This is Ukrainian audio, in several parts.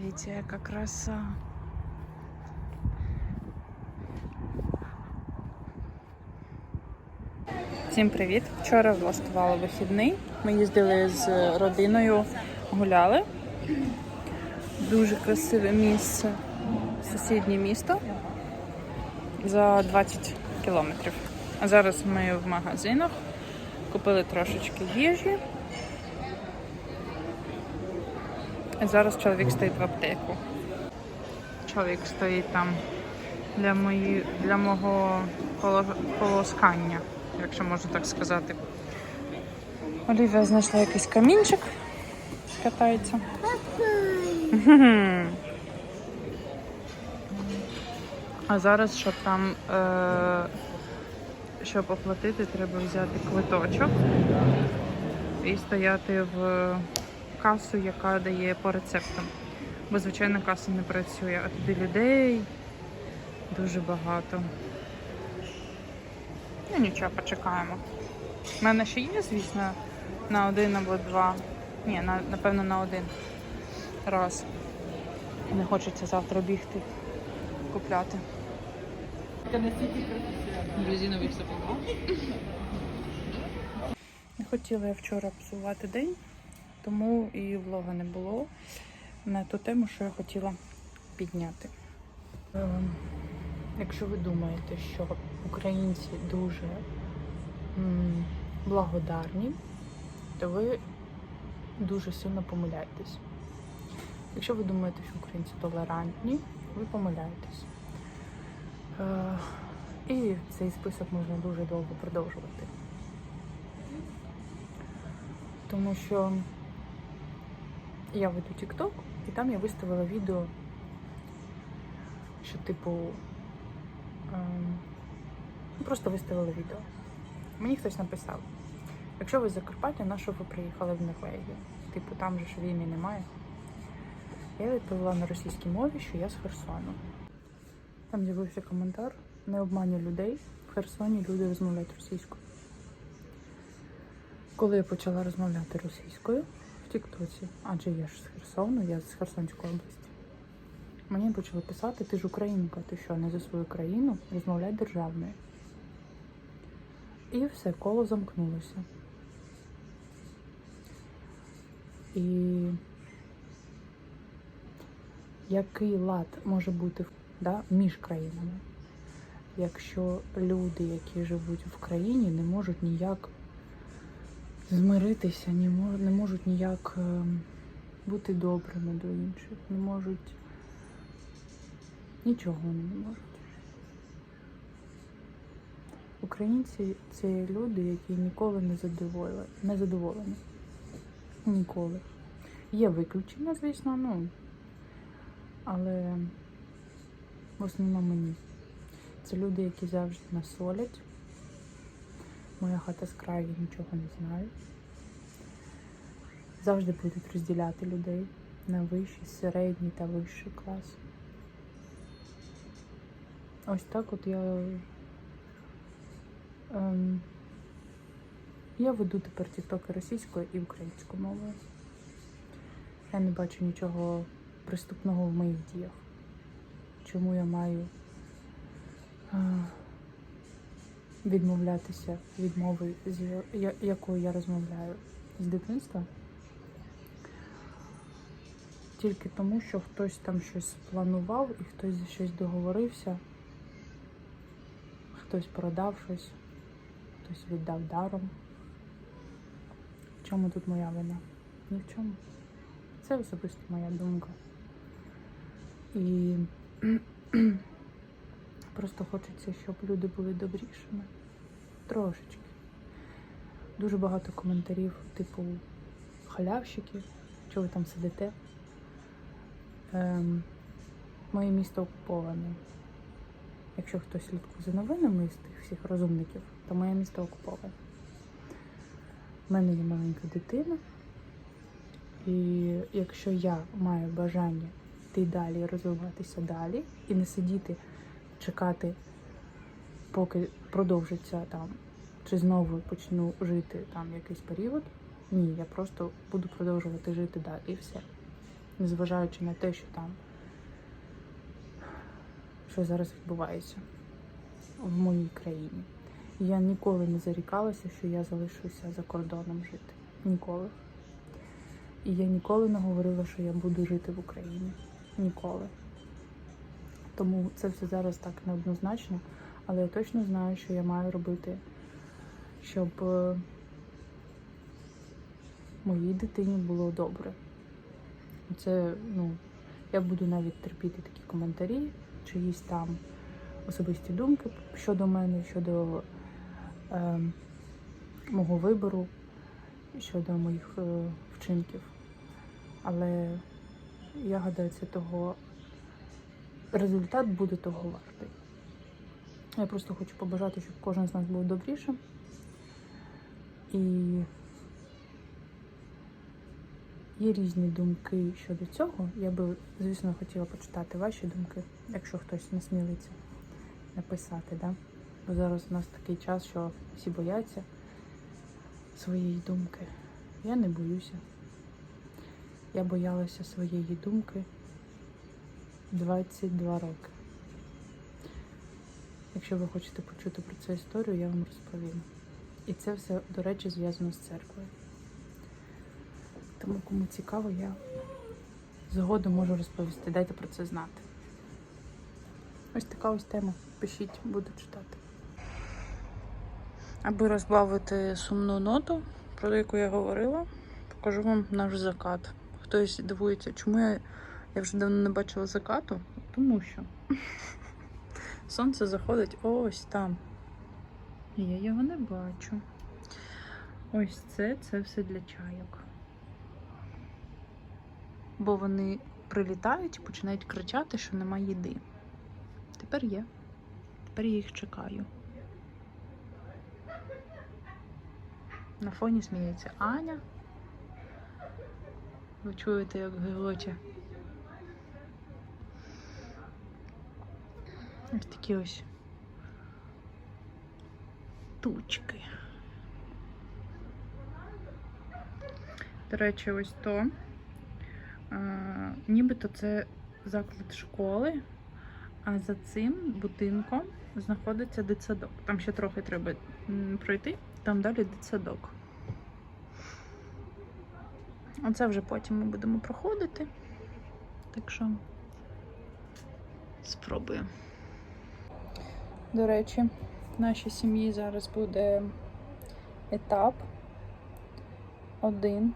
Дивіться, яка краса. Всім привіт! Вчора влаштували вихідний. Ми їздили з родиною, гуляли. Дуже красиве місце. Сусіднє місто за 20 кілометрів. А зараз ми в магазинах купили трошечки їжі. І зараз чоловік стоїть в аптеку. Чоловік стоїть там для, мої, для мого поло- полоскання, якщо можна так сказати. Олівія знайшла якийсь камінчик, катається. А зараз, щоб там, е, щоб оплатити, треба взяти квиточок і стояти в касу, яка дає по рецептам. Бо звичайно каса не працює, а туди людей дуже багато. Ну нічого, почекаємо. У мене ще є, звісно, на один або два. Ні, на, напевно, на один раз. Не хочеться завтра бігти купляти. Резиновий сапог. Не хотіла я вчора псувати день, тому і влога не було на ту тему, що я хотіла підняти. Ем, Якщо ви думаєте, що українці дуже благодарні, то ви дуже сильно помиляєтесь. Якщо ви думаєте, що українці толерантні, ви помиляєтесь. Е, і цей список можна дуже довго продовжувати. Тому що я веду TikTok, і там я виставила відео, що, типу, ем, ну, просто виставила відео. Мені хтось написав, якщо ви з Закарпаття, на що ви приїхали в Норвегію? Типу, там же ж війни немає. Я відповіла на російській мові, що я з Херсону. Там з'явився коментар. Не обманюй людей. В Херсоні люди розмовляють російською. Коли я почала розмовляти російською в Тіктоці, адже я ж з Херсону, я з Херсонської області, мені почали писати, ти ж українка, ти що, не за свою країну, розмовляй державною. І все, коло замкнулося. І який лад може бути да, між країнами, якщо люди, які живуть в країні, не можуть ніяк змиритися, не мо- не можуть ніяк е, бути добрими до інших, не можуть нічого не можуть. Українці це люди, які ніколи не задоволені. Не задоволені. Ніколи. Є виключення, звісно, ну. Але в основному ні. Це люди, які завжди нас солять. Моя хата з краю, нічого не знаю. Завжди будуть розділяти людей на вищий, середній та вищий клас. Ось так от я. Ем, я веду тепер тіктоки російською і українською мовою. Я не бачу нічого приступного в моїх діях. Чому я маю е, відмовлятися від мови, з якою я розмовляю з дитинства? Тільки тому, що хтось там щось спланував і хтось за щось договорився, хтось продав щось, хтось віддав даром. В чому тут моя вина? Ні в чому. Це особисто моя думка. І просто хочеться, щоб люди були добрішими. Трошечки. Дуже багато коментарів, типу халявщики, що ви там сидите. Ем, моє місто окуповане. Якщо хтось слідкує за новинами з тих всіх розумників, то моє місто окуповане. У мене є маленька дитина, і якщо я маю бажання йти далі, розвиватися далі і не сидіти, чекати, поки продовжиться там, чи знову почну жити там якийсь період, ні, я просто буду продовжувати жити далі і все. незважаючи на те, що там що зараз відбувається в моїй країні. Я ніколи не зарікалася, що я залишуся за кордоном жити. Ніколи. І я ніколи не говорила, що я буду жити в Україні. Ніколи. Тому це все зараз так неоднозначно, але я точно знаю, що я маю робити, щоб е, моїй дитині було добре. Це, ну, я буду навіть терпіти такі коментарі, чиїсь там особисті думки щодо мене, щодо е, мого вибору, щодо моїх е, вчинків. Але я гадаю, це того результат буде того вартий. Я просто хочу побажати, щоб кожен з нас був добрішим. І є різні думки щодо цього. Я би, звісно, хотіла почитати ваші думки, якщо хтось не смілиться написати, да? Бо зараз у нас такий час, що всі бояться своєї думки. Я не боюся. Я боялася своєї думки 22 роки. Якщо ви хочете почути про цю історію, я вам розповім. І це все, до речі, зв'язано з церквою. Тому кому цікаво, я згодом можу розповісти. Дайте про це знати. Ось така ось тема. Пишіть, буду читати. Аби розбавити сумну ноту, про яку я говорила, покажу вам наш закат. Хтось дивується, чому я, я вже давно не бачила закату, тому що сонце заходить ось там. Я його не бачу. Ось це, це все для чайок. Бо вони прилітають і починають кричати, що нема їди. Тепер є. Тепер я їх чекаю. На фоні сміється Аня. Ви чуєте, як гигоче. Ось такі ось тучки. До речі, ось то. А, нібито це заклад школи, а за цим будинком знаходиться дитсадок. Там ще трохи треба пройти, там далі дитсадок. Оце вже потім ми будемо проходити. Так що спробуємо. До речі, в нашій сім'ї зараз буде етап один.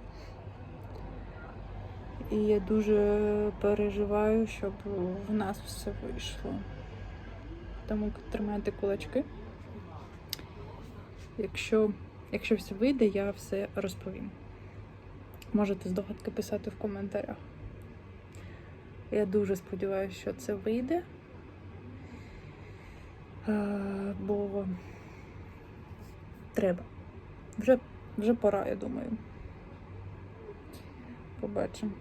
І я дуже переживаю, щоб в нас все вийшло. Тому тримайте кулачки. Якщо, якщо все вийде, я все розповім. Можете здогадки писати в коментарях. Я дуже сподіваюся, що це вийде. Е, Бо треба. Вже, вже пора, я думаю. Побачимо.